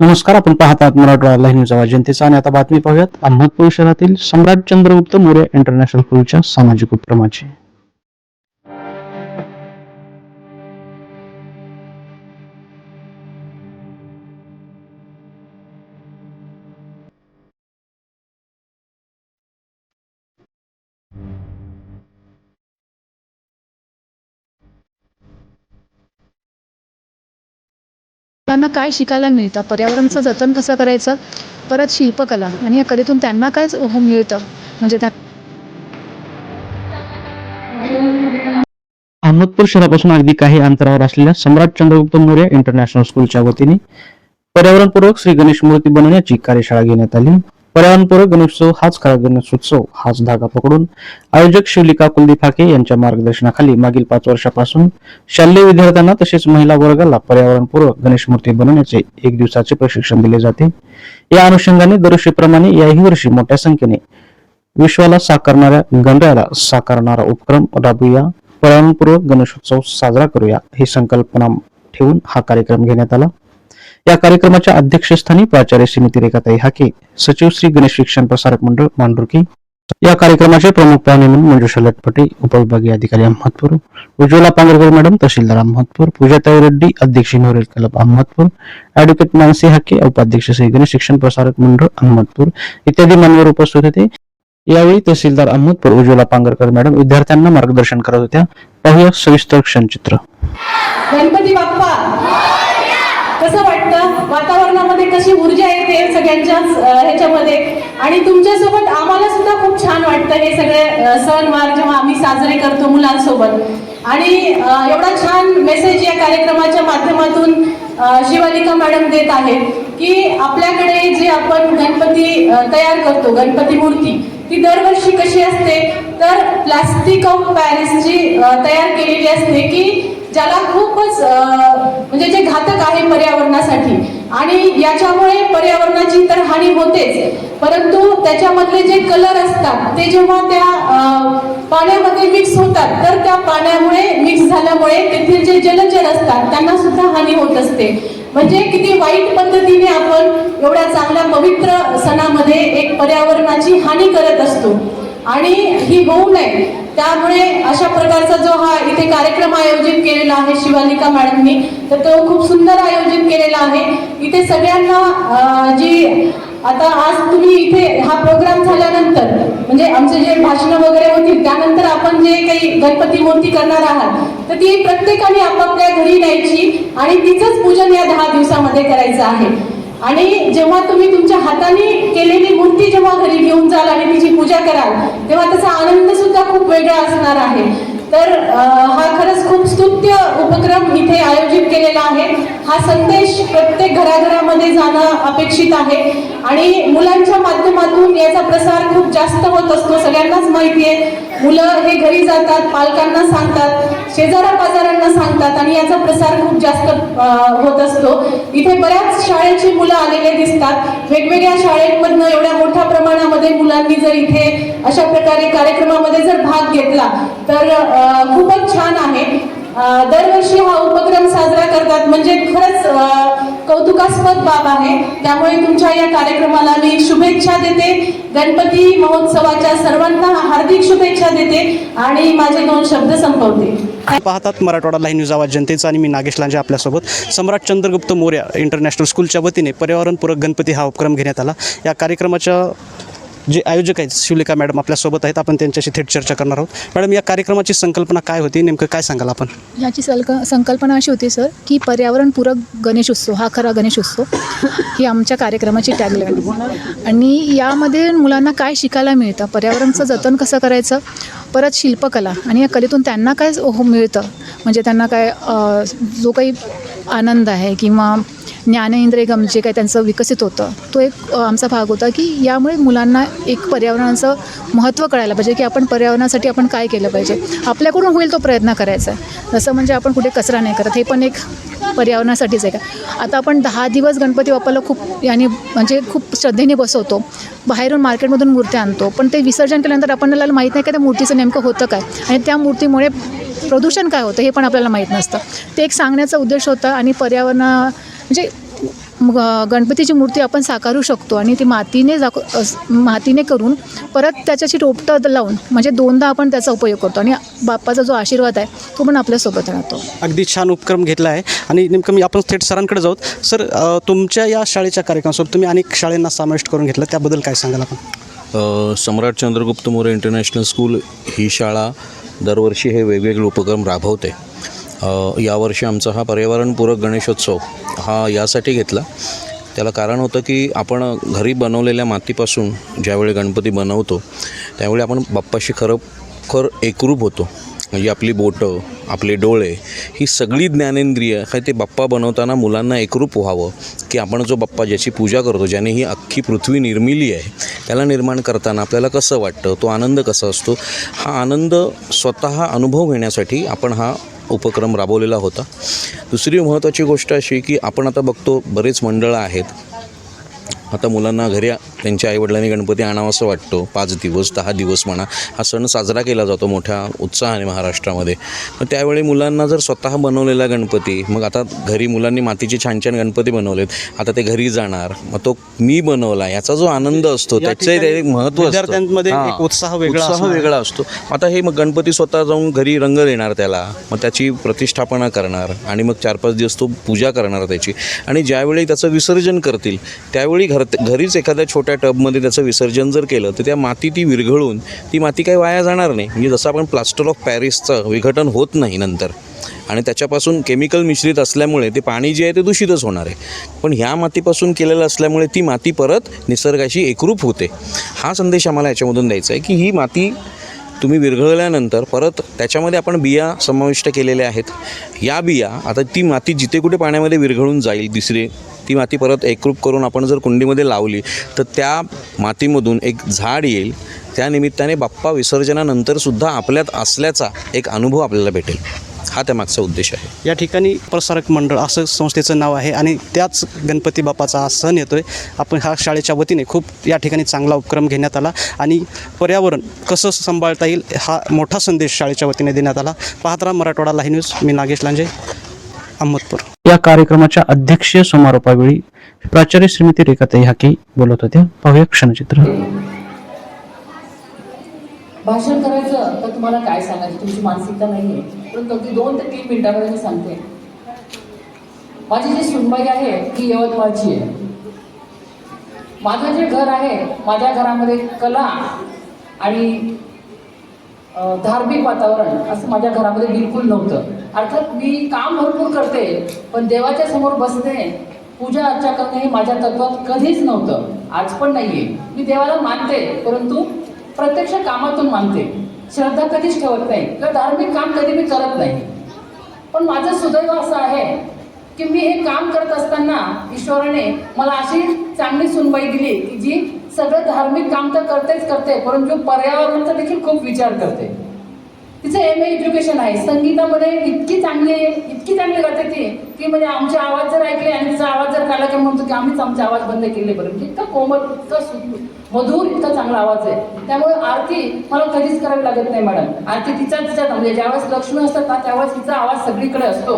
नमस्कार आपण पाहतात मराठवाडा लाईव्ह न्यूज आवाज जनतेचा आणि आता बातमी पाहूयात. अहमदपूर शहरातील सम्राट चंद्रगुप्त मौर्य इंटरनॅशनल स्कूलच्या सामाजिक उपक्रमाची. मुलांना काय शिकायला मिळतं? पर्यावरणाचं जतन कसं करायचं? परत शिल्पकला आणि या कलेतून त्यांना काय हो मिळतं? म्हणजे त्या अहमदपूर शहरापासून अगदी काही अंतरावर असलेल्या सम्राट चंद्रगुप्त मौर्य इंटरनॅशनल स्कूलच्या वतीने पर्यावरणपूर्वक श्री गणेश मूर्ती बनवण्याची कार्यशाळा घेण्यात आली. पर्यावरणपूर्वक गणेशोत्सव हाच खरा गणेशोत्सव हाच धागा पकडून आयोजक शिवलिका कुलदीप फाके यांच्या मार्गदर्शनाखाली मागील पाच वर्षापासून शालेय विद्यार्थ्यांना तसेच महिला वर्गाला पर्यावरणपूर्वक गणेश मूर्ती बनवण्याचे एक दिवसाचे प्रशिक्षण दिले जाते. या अनुषंगाने दरवर्षीप्रमाणे याही वर्षी मोठ्या संख्येने विश्वाला साकारणाऱ्या गणरायाला साकारणारा उपक्रम राबूया पर्यावरणपूर्वक गणेशोत्सव साजरा करूया ही संकल्पना ठेवून हा कार्यक्रम घेण्यात आला. या कार्यक्रमाच्या अध्यक्षस्थानी प्राचार्य श्रीमती रेखाताई हाके सचिव श्री गणेश शिक्षण प्रसारक मंडळ मांडुरकी. या कार्यक्रमाचे प्रमुख पाहुणे म्हणून मंजुषा लटपटे उपविभागीय अधिकारी अहमदपूर उज्ज्वला पांगरकर मॅडम तहसीलदार अहमदपूर पूजाताई रेड्डी अध्यक्ष नोरेल क्लब अहमदपूर ऍडव्होकेट मानसी हाके उपाध्यक्ष श्री गणेश शिक्षण प्रसारक मंडळ अहमदपूर इत्यादी मान्यवर उपस्थित होते. यावेळी तहसीलदार अहमदपूर उज्ज्वला पांगरकर मॅडम विद्यार्थ्यांना मार्गदर्शन करत होत्या. पाहूया सविस्तर क्षणचित्र. गणपती बाप्पा कसं वाटतं? वातावरणामध्ये कशी ऊर्जा येते सगळ्यांच्याच ह्याच्यामध्ये. आणि तुमच्यासोबत आम्हाला सुद्धा खूप छान वाटतं हे सगळे सणवार जेव्हा आम्ही साजरे करतो मुलांसोबत. आणि एवढा छान मेसेज या कार्यक्रमाच्या माध्यमातून शिवालिका मॅडम देत आहेत की आपल्याकडे जे आपण गणपती तयार करतो गणपती मूर्ती ती दरवर्षी कशी असते? तर प्लास्टिक ऑफ पॅरिसची जी तयार केलेली असते की ज्याला खूपच म्हणजे जे घातक आहे पर्यावरणासाठी आणि याच्यामुळे पर्यावरणाची तर हानी होतेच. परंतु त्याच्यामधले जे कलर असतात ते जेव्हा त्या पाण्यामध्ये मिक्स होतात तर त्या पाण्यामुळे मिक्स झाल्यामुळे तेथील जे जलचर असतात त्यांना सुद्धा हानी होत असते. म्हणजे किती वाईट पद्धतीने आपण एवढ्या चांगल्या पवित्र सणामध्ये एक पर्यावरणाची हानी करत असतो. आणि ही होऊ नये. त्यामुळे अशा प्रकारचा जो हा इथे कार्यक्रम आयोजित केलेला आहे शिवालिका मॅडमनी तर तो खूप सुंदर आयोजित केलेला आहे. इथे सगळ्यांना जी आता आज तुम्ही इथे हा प्रोग्राम झाल्यानंतर म्हणजे आमचे जे भाषण वगैरे होतील त्यानंतर आपण जे काही गणपती मूर्ती करणार आहात तर ती प्रत्येकाने आपापल्या घरी न्यायची आणि तिचंच पूजन या दहा दिवसामध्ये करायचं आहे. आणि जेव्हा तुम्ही तुमच्या हाताने केलेली मूर्ती जेव्हा घरी घेऊन जाल आणि तिची पूजा कराल तेव्हा त्याचा आनंद सुद्धा खूप वेगळा असणार आहे. तर हा खरंच खूप स्तुत्य उपक्रम इथे आयोजित केलेला आहे. हा संदेश प्रत्येक घराघरामध्ये जाणं अपेक्षित आहे. आणि मुलांच्या माध्यमातून याचा प्रसार खूप जास्त होत असतो सगळ्यांनाच माहिती आहे. मुलं हे घरी जातात पालकांना सांगतात शेजारा पाजारांना सांगतात आणि याचा प्रसार खूप जास्त होत असतो. इथे बऱ्याच शाळेची मुलं आलेले दिसतात. वेगवेगळ्या शाळेमधनं एवढ्या मोठ्या प्रमाणामध्ये मुलांनी जर इथे अशा प्रकारे कार्यक्रमामध्ये जर भाग घेतला तर खूपच छान आहे. दरवर्षी हा उपक्रम साजरा करतात. म्हणजे खरंच कौतुकास्पद बाब आहे. त्यामुळे तुमच्या या कार्यक्रमाला मी शुभेच्छा देते. गणपती महोत्सवाच्या सर्वांना हार्दिक शुभेच्छा देते आणि माझे दोन शब्द संपवते. पाहतात मराठवाडा लाईव्ह न्यूज आवाज जनतेचा आणि मी नागेश लांजे आपल्यासोबत. सम्राट चंद्रगुप्त मौर्य इंटरनॅशनल स्कूलच्या वतीने पर्यावरणपूरक गणपती हा उपक्रम घेण्यात आला. या कार्यक्रमाच्या जे आयोजक आहेत शिवलेखा मॅडम आपल्यासोबत आहेत आपण त्यांच्याशी थेट चर्चा करणार आहोत. मॅडम या कार्यक्रमाची संकल्पना काय होती? नेमकं काय सांगाल आपण? याची सल्क संकल्पना अशी होती सर की पर्यावरणपूरक गणेशोत्सव हा खरा गणेशोत्सव ही आमच्या कार्यक्रमाची टॅगलाईन आणि यामध्ये मुलांना काय शिकायला मिळतं? पर्यावरणाचं जतन कसं करायचं? परत शिल्पकला. आणि या कलेतून त्यांना काय हो, हो मिळतं? म्हणजे त्यांना काय जो काही आनंद आहे किंवा ज्ञानेंद्रियगम जे काही त्यांचं विकसित होतं तो एक आमचा भाग होता की यामुळे मुलांना एक पर्यावरणाचं महत्त्व कळायला पाहिजे की आपण पर्यावरणासाठी आपण काय केलं पाहिजे. आपल्याकडून होईल तो प्रयत्न करायचा आहे. जसं म्हणजे आपण कुठे कचरा नाही करत हे पण एक पर्यावरणासाठीच आहे का? आता आपण दहा दिवस गणपती बाप्पाला खूप याने म्हणजे खूप श्रद्धेने बसवतो. बाहेरून मार्केटमधून मूर्त्या आणतो. पण ते विसर्जन केल्यानंतर आपल्याला माहीत नाही का त्या मूर्तीचं नेमकं होतं काय? आणि त्या मूर्तीमुळे प्रदूषण काय होतं हे पण आपल्याला माहीत नसतं. ते एक सांगण्याचा उद्देश होता आणि पर्यावरण म्हणजे गणपतीची मूर्ती आपण साकारू शकतो आणि ती मातीने जाक अस- मातीने करून परत त्याच्याशी रोपटं लावून म्हणजे दोनदा आपण त्याचा उपयोग करतो आणि बाप्पाचा जो आशीर्वाद आहे तो पण आपल्यासोबत राहतो. अगदी छान उपक्रम घेतला आहे आणि नेमकं मी आपण थेट सरांकडे जाऊ. सर तुमच्या या शाळेच्या कार्यक्रमासोबत तुम्ही अनेक शाळांना समाविष्ट करून घेतलं त्याबद्दल काय सांगाल आपण? सम्राट चंद्रगुप्त मोरे इंटरनॅशनल स्कूल ही शाळा दरवर्षी हे वेगवेगळे उपक्रम राबवते. यावर्षी आमचा हा पर्यावरणपूरक गणेशोत्सव हा यासाठी घेतला. त्याला कारण होतं की आपण घरी बनवलेल्या मातीपासून ज्यावेळी गणपती बनवतो त्यावेळी आपण बाप्पाशी खरोखर एकरूप होतो. म्हणजे आपली बोटं आपले डोळे ही सगळी ज्ञानेंद्रिय काय ते बाप्पा बनवताना मुलांना एकरूप व्हावं की आपण जो बाप्पा ज्याची पूजा करतो ज्याने ही अख्खी पृथ्वी निर्मिली आहे त्याला निर्माण करताना आपल्याला कसं वाटतं तो आनंद कसा असतो? हा आनंद स्वतः अनुभव घेण्यासाठी आपण हा उपक्रम राबवलेला होता. दुसरी महत्त्वाची गोष्ट अशी की आपण आता बघतो बरेच मंडळं आहेत. आता मुलांना घरी त्यांच्या आईवडिलांनी गणपती आणावासं वाटतो. पाच दिवस दहा दिवस म्हणा. हा सण साजरा केला जातो मोठ्या उत्साहाने महाराष्ट्रामध्ये. मग त्यावेळी मुलांना जर स्वतः बनवलेला गणपती मग आता घरी मुलांनी मातीचे छान छान गणपती बनवलेत. आता ते घरी जाणार. मग तो मी बनवला याचा जो आनंद असतो त्याचं महत्त्व उत्साह. वेगळा असतो. आता हे मग गणपती स्वतः जाऊन घरी रंग देणार त्याला. मग त्याची प्रतिष्ठापना करणार. आणि मग चार पाच दिवस तो पूजा करणार त्याची. आणि ज्यावेळी त्याचं विसर्जन करतील त्यावेळी घर घरीच एखाद्या छोट्या टबमध्ये त्याचं विसर्जन जर केलं तर त्या माती ती विरघळून ती माती काही वाया जाणार नाही. म्हणजे जसं आपण प्लास्टर ऑफ पॅरिसचं विघटन होत नाही नंतर आणि त्याच्यापासून केमिकल मिश्रित असल्यामुळे ते पाणी जे आहे ते दूषितच होणार आहे. पण ह्या मातीपासून केलेलं असल्यामुळे ती माती परत निसर्गाशी एकरूप होते. हा संदेश आम्हाला याच्यामधून द्यायचा आहे की ही माती तुम्ही विरघळल्यानंतर परत त्याच्यामध्ये आपण बिया समाविष्ट केलेल्या आहेत. या बिया आता ती माती जिथे कुठे पाण्यामध्ये विरघळून जाईल तिसरे ती माती परत एकरूप करून आपण जर कुंडीमध्ये लावली तर त्या मातीमधून एक झाड येईल. त्या निमित्ताने बाप्पा विसर्जनानंतरसुद्धा आपल्यात असल्याचा एक अनुभव आपल्याला भेटेल. हा त्यामागचा उद्देश आहे. या ठिकाणी प्रसारक मंडळ असं संस्थेचं नाव आहे आणि त्याच गणपती बाप्पाचा हा सण येतो आहे आपण ह्या शाळेच्या वतीने खूप या ठिकाणी चांगला उपक्रम घेण्यात आला आणि पर्यावरण कसं सांभाळता येईल हा मोठा संदेश शाळेच्या वतीने देण्यात आला. पाहत राहा मराठवाडा लाही न्यूज. मी नागेश लांजे. अहमदपूर. या कार्यक्रमाच्या अध्यक्षीय समारोपावेळी प्राचार्य श्रीमती रेखाताई हाके बोलत होत्या पाहूया क्षणचित्र. भाषण करायचं तर तुम्हाला काय सांगायचं? तुमची मानसिकता नाही आहे परंतु अगदी दोन ते तीन मिनिटामध्ये मी सांगते. माझी जी सुनबाई आहे ती यवतमाळची आहे. माझं जे घर आहे माझ्या घरामध्ये कला आणि धार्मिक वातावरण असं माझ्या घरामध्ये बिलकुल नव्हतं. अर्थात मी काम भरपूर करते पण देवाच्या समोर बसणे पूजा अर्चा करणे हे माझ्या तत्वात कधीच नव्हतं. आज पण नाहीये. मी देवाला मानते परंतु प्रत्यक्ष कामातून मानते. श्रद्धा कधीच ठेवत नाही किंवा धार्मिक काम कधी मी करत नाही. पण माझं सुदैव असं आहे की मी हे काम करत असताना ईश्वराने मला अशी चांगली सुनबाई दिली की जी सगळं धार्मिक काम तर करतेच करते परंतु पर्यावरणाचा देखील खूप विचार करते. तिचं एम ए एज्युकेशन आहे. संगीतामध्ये इतकी चांगली आहे इतकी चांगली गाते ती की म्हणजे आमचे आवाज जर ऐकले आणि तिचा आवाज जर काढला की म्हणतो की आम्हीच आमचे आवाज बंद केले बरं. म्हणजे इतका कोमल इतका मधुर इतका चांगला आवाज आहे. त्यामुळे आरती मला कधीच करावी लागत नाही मॅडम. आरती तिचा तिच्यात. म्हणजे ज्यावेळेस लक्ष्मी असतात ना त्यावेळेस तिचा आवाज सगळीकडे असतो.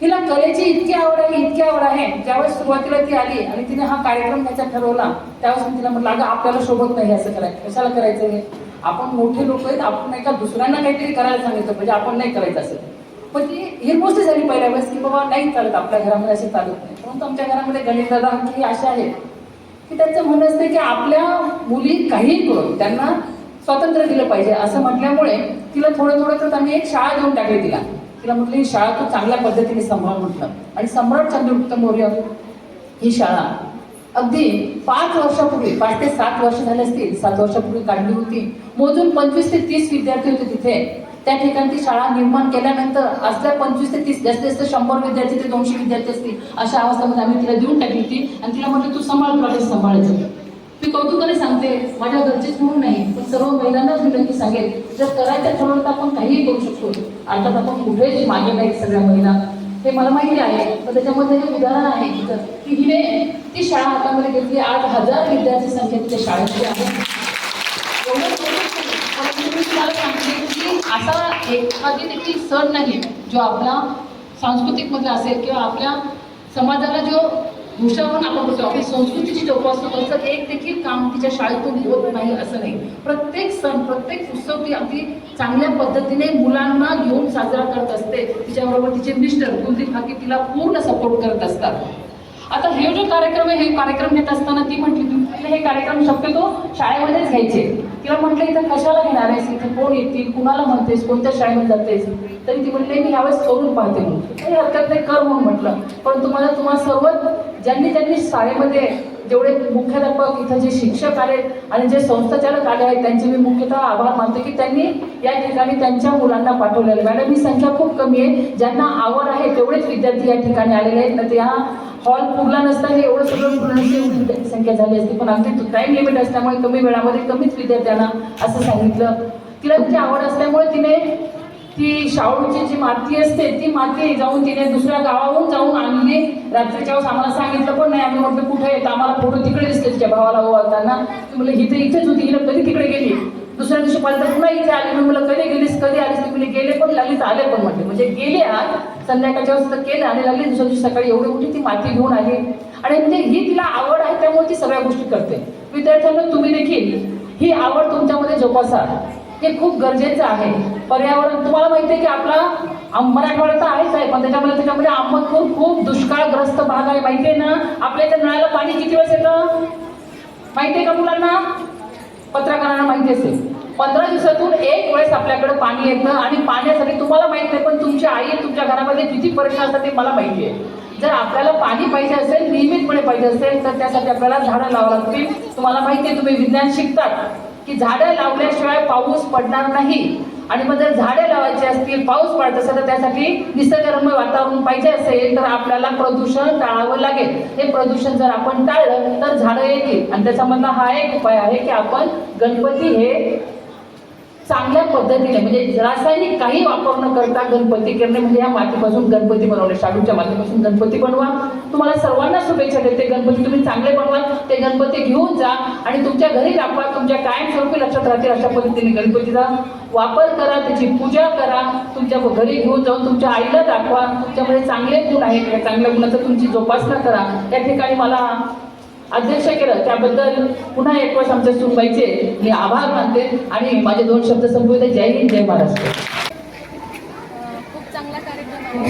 तिला कलेची इतकी आवड आहे इतकी आवड आहे. ज्यावेळेस सुरुवातीला ती आली आणि तिने हा कार्यक्रम त्याचा ठरवला त्यावेळेस मी तिला म्हटलं अगं आपल्याला शोभत नाही असं करायचं कशाला करायचं हे? आपण मोठे लोक आहेत आपण नाही का दुसऱ्यांना काहीतरी करायला सांगितलं म्हणजे आपण नाही करायचं असं. पण ती ही गोष्ट झाली पहिल्या वेळेस की बाबा नाही चालत आपल्या घरामध्ये असे चालत नाही. परंतु आमच्या घरामध्ये गणेश दादा की असे आहेत की त्यांचं म्हणणं असतं की आपल्या मुली काहीही करून त्यांना स्वातंत्र्य दिलं पाहिजे. असं म्हटल्यामुळे तिला थोडं थोडं तर आम्ही एक शाळा देऊन टाकली तिला. तिला म्हटलं ही शाळा तू चांगल्या पद्धतीने सांभाळ म्हटलं. आणि सम्राट चंद्रगुप्त मौर्य ही शाळा अगदी पाच वर्षापूर्वी पाच ते सात वर्ष झाले असतील सात वर्षापूर्वी काढली होती. मोजून पंचवीस ते तीस विद्यार्थी होते तिथे. त्या ठिकाणी शाळा निर्माण केल्यानंतर असल्या पंचवीस ते तीस जास्तीत जास्त शंभर विद्यार्थी ते दोनशे विद्यार्थी असतील अशा अवस्थेमध्ये आम्ही तिला देऊन टाकली होती. आणि तिला म्हटलं तू सांभाळ कॉलेज सांभाळायचं मी कौतुकाने सांगते माझ्या घरचेच म्हणून नाही पण सर्व महिलांनाच मी नक्की सांगेल जर करायचं ठरवलं तर आपण काहीही करू शकतो. अर्थात आपण कुठेच मागे नाही सगळ्या महिला. हे मला माहिती आहे पण त्याच्यामध्ये हे उदाहरण आहे की हिने ती शाळा हातामध्ये घेतली आठ हजार विद्यार्थी संख्या तिच्या शाळेची आहे. असा एखादी देखील सण नाही जो आपला सांस्कृतिकमध्ये असेल किंवा आपल्या समाजाला जो भूषावरून आपण बोलतो आपली संस्कृतीची जोपासना करतं एक देखील काम तिच्या शाळेतून होत नाही असं नाही. प्रत्येक सण प्रत्येक उत्सव ती अगदी चांगल्या पद्धतीने मुलांना घेऊन साजरा करत असते. तिच्याबरोबर तिचे मिस्टर कुलदीप हाकी तिला पूर्ण सपोर्ट करत असतात. आता हे जो कार्यक्रम आहे हे कार्यक्रम घेत असताना ती म्हटली "तुम्ही हे कार्यक्रम शक्यतो शाळेमध्येच घ्यायचे. तिला म्हटलं इथं कशाला घेणार आहेस? इथे कोण येतील कुणाला म्हणतेस? कोणत्या शाळेमध्ये जातेस? तरी ती म्हटली मी यावेळेस करून पाहते काही हरकत नाही कर म्हणून म्हटलं. पण तुम्हाला तुम्हाला सर्व ज्यांनी ज्यांनी शाळेमध्ये जेवढे मुख्याध्यापक इथं जे शिक्षक आले आणि जे संस्थाचालक आले आहेत त्यांचे मी मुख्यतः आभार मानते की त्यांनी या ठिकाणी त्यांच्या मुलांना पाठवलेलं मॅडम ही संख्या खूप कमी आहे. ज्यांना आवड आहे तेवढेच विद्यार्थी या ठिकाणी आलेले आहेत. ना त्या हॉल पुरला नसता हे एवढं सगळं पूर्ण एवढी संख्या झाली असती. पण अगदी टाईम लिमिट असल्यामुळे कमी वेळामध्ये कमीच विद्यार्थ्यांना असं सांगितलं. तिला त्याची आवड असल्यामुळे तिने ती शाळूची जी माती असते ती माती जाऊन तिने दुसऱ्या गावाहून जाऊन आणली. रात्रीच्या वेळेस आम्हाला सांगितलं पण नाही. आम्ही म्हटलं कुठे येतं आम्हाला फोटो तिकडे दिसते तिच्या भावाला ओवाळताना. ती म्हणलं इथे इथेच होती. हिला कधी तिकडे गेली? दुसऱ्या दिवशी पाहिलं तर पुन्हा इथे आली. म्हणून मला कधी गेलीस? कधी आलीस? ती गेले पण लागलीच आले पण. म्हटले म्हणजे गेले आज संध्याकाळच्या वाजता केलं आणि लागली दुसऱ्या दिवशी सकाळी एवढी मोठी ती माती घेऊन आली. आणि म्हणजे ही तिला आवड आहे त्यामुळे ती सगळ्या गोष्टी करते. विद्यार्थ्यांना तुम्ही देखील ही आवड तुमच्यामध्ये जोपासा. हे खूप गरजेचं आहे. पर्यावरण तुम्हाला माहिती आहे की आपला मराठवाडा तर आहेच आहे पण त्याच्यामध्ये त्याच्यामध्ये अहमदपूर खूप दुष्काळग्रस्त भाग आहे. माहिती आहे ना? आपल्या इथे नळाला पाणी किती वेळेस येतं? माहिती आहे का मुलांना? पत्रकारांना माहिती असेल. पंधरा दिवसातून एक वेळेस आपल्याकडे पाणी येतं आणि पाण्यासाठी तुम्हाला माहीत नाही पण तुमच्या आई तुमच्या घरामध्ये किती परेशान असतात ते मला माहिती आहे. जर आपल्याला पाणी पाहिजे असेल नियमितपणे पाहिजे असेल तर त्यासाठी आपल्याला झाडं लावावं लागतील. तुम्हाला माहिती आहे तुम्ही विज्ञान शिकतात की झाडं लावल्याशिवाय पाऊस पडणार नाही. आणि मग जर झाडे लावायची असतील पाऊस पडत असेल तर त्यासाठी निसर्गरम्य वातावरण पाहिजे असेल तर आपल्याला प्रदूषण टाळावं लागेल. हे प्रदूषण जर आपण टाळलं तर झाडं येतील. आणि त्याच्यामधला हा एक उपाय आहे की आपण गणपती हे चांगल्या पद्धतीने म्हणजे रासायनिक काही वापर न करता गणपती करणे म्हणजे या मातीपासून गणपती बनवणे शाडूच्या मातीपासून गणपती बनवा. तुम्हाला सर्वांना शुभेच्छा देते गणपती तुम्ही चांगले बनवा ते गणपती घेऊन जा आणि तुमच्या घरी दाखवा तुमच्या कायमस्वरूपी लक्षात राहतील अशा पद्धतीने गणपतीचा वापर करा त्याची पूजा करा तुमच्या घरी घेऊन जाऊन तुमच्या आईला दाखवा. तुमच्यामध्ये चांगले गुण आहेत या चांगल्या गुणाचं तुमची जोपासना करा. या ठिकाणी मला अध्यक्ष केलं. त्याबद्दल पुन्हा एक वर्ष आमच्या सुनबाईचे मी आभार मानते आणि माझे दोन शब्द संपवते. जय हिंद जय महाराष्ट्र. खूप चांगला कार्यक्रम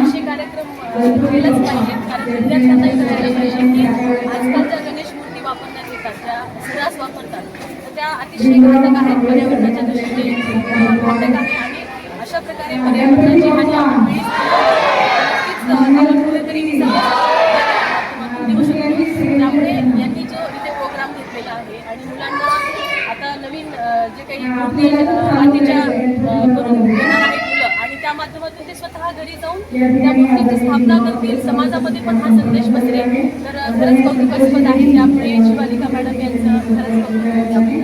असे कार्यक्रम अ, पाहिजे कारण विद्यार्थ्यांना कळायला पाहिजे की आजकालच्या गणेश मूर्ती वापरण्यात येतात त्या सर्रास वापरतात. तर त्या अतिशय घातक आहेत पर्यावरणाच्या दृष्टीने. घातक आहे आणि अशा प्रकारे पर्यावरणाची हानी आपण नक्कीच अ, त्याला कुठेतरी माध्यमातून देऊ शकतो त्यामुळे यांनी जो इथे प्रोग्राम घेतलेला आहे आणि मुलांना आता नवीन अ, जे काही मूर्ती अ, मातीच्या आणि त्या माध्यमातून ते स्वतः घरी जाऊन त्या मूर्तीची स्थापना करतील. समाजामध्ये पण हा संदेश पसरेल तर खरंच कौतुकास्पद आहे. त्यामुळे शिवालिका मॅडम यांचं खरंच कौतुक